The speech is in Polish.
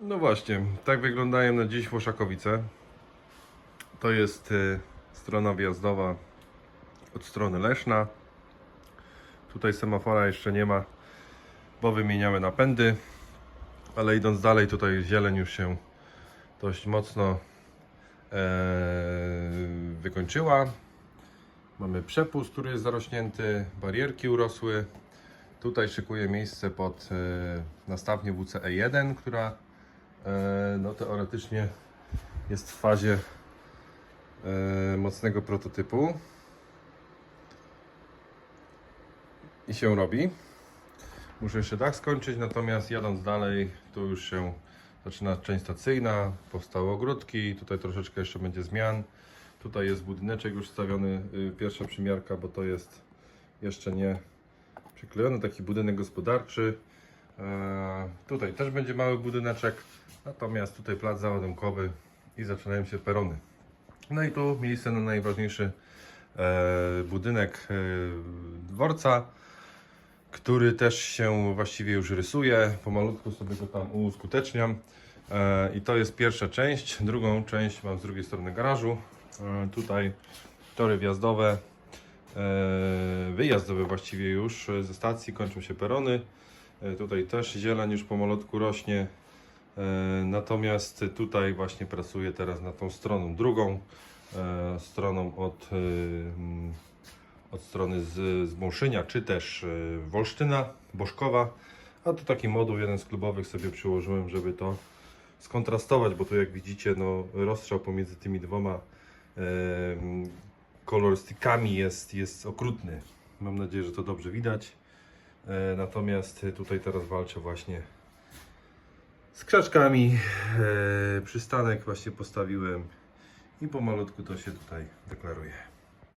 No właśnie, tak wyglądają na dziś Włoszakowice. To jest y, strona wjazdowa od strony Leszna. Tutaj semafora jeszcze nie ma, bo wymieniamy napędy. Ale idąc dalej, tutaj zieleń już się dość mocno e, wykończyła. Mamy przepust, który jest zarośnięty, barierki urosły. Tutaj szykuję miejsce pod e, nastawnię WCE1, która no, teoretycznie jest w fazie e, mocnego prototypu. I się robi. Muszę jeszcze dach skończyć, natomiast jadąc dalej, tu już się zaczyna część stacyjna, powstały ogródki, tutaj troszeczkę jeszcze będzie zmian. Tutaj jest budyneczek już stawiony, y, pierwsza przymiarka, bo to jest jeszcze nie przyklejony, taki budynek gospodarczy. E, tutaj też będzie mały budyneczek, natomiast tutaj plac załadunkowy i zaczynają się perony. No i tu miejsce na najważniejszy e, budynek e, dworca, który też się właściwie już rysuje. Pomalutku sobie go tam uskuteczniam. E, I to jest pierwsza część. Drugą część mam z drugiej strony garażu. E, tutaj tory wjazdowe, e, wyjazdowe właściwie już ze stacji, kończą się perony. E, tutaj też zieleń już pomalutku rośnie. E, Natomiast tutaj właśnie pracuję teraz nad tą stroną drugą, e, stroną od, e, mm, od strony z, z Mąszynia, czy też Wolsztyna, Bożkowa. A tu taki moduł, jeden z klubowych sobie przyłożyłem, żeby to skontrastować, bo tu jak widzicie, no, rozstrzał pomiędzy tymi dwoma kolorystykami jest, jest okrutny. Mam nadzieję, że to dobrze widać. Natomiast tutaj teraz walczę właśnie z krzaczkami. E, Przystanek właśnie postawiłem i pomalutku to się tutaj deklaruje.